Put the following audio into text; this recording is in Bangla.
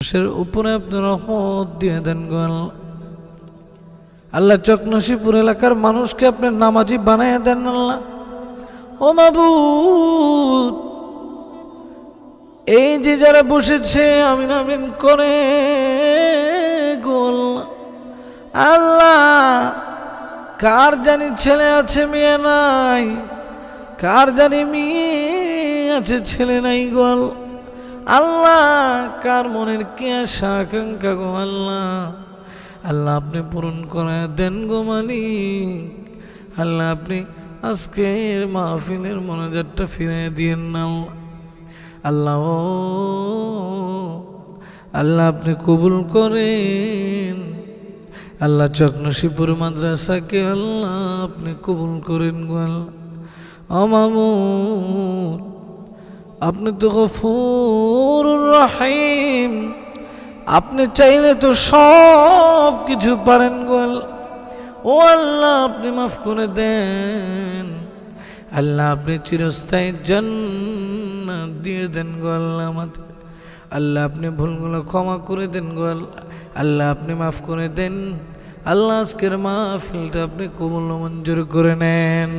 মানুষের উপরে আপনি রহমত দিয়ে দেন গো আল্লাহ। চকনশিপুর এলাকার মানুষকে আপনি নামাজি বানায় দেন আল্লাহ। ও মাবুদ, এই যে যারা বসেছে, আমিন আমিন করে গোল আল্লাহ। কার জানি ছেলে আছে, মেয়ে নাই? কার জানি মেয়ে আছে, ছেলে নাই গোল আল্লাহ, কার মনের কে আশা, আকাঙ্ক্ষা গো আল্লাহ? আল্লাহ আপনি পূরণ করে দেন গো মালিক। আল্লাহ আপনি আজকের মাহফিলের মনোজারটা ফিরে দিয়েন না আল্লাহ। ও, আল্লাহ আপনি কবুল করেন। আল্লাহ চকনশিপুর মাদ্রাসাকে আল্লাহ আপনি কবুল করেন গো আল্লাহ। আমামুদ আপনি তো গফুর। রহিম। আপনি চাইলে তো সব কিছু পারেন গোয়াল ও আল্লাহ, আপনি মাফ করে দেন। আল্লাহ, আপনি চিরস্থায়ী জান্নাত দিয়ে দেন গো আমাদের। আল্লাহ, আপনি ভুলগুলো ক্ষমা করে দেন গো আল্লাহ। আল্লাহ, আপনি মাফ করে দেন। আল্লাহ, আজকের মাহফিলটা আপনি কবুল মঞ্জুর করে নেন।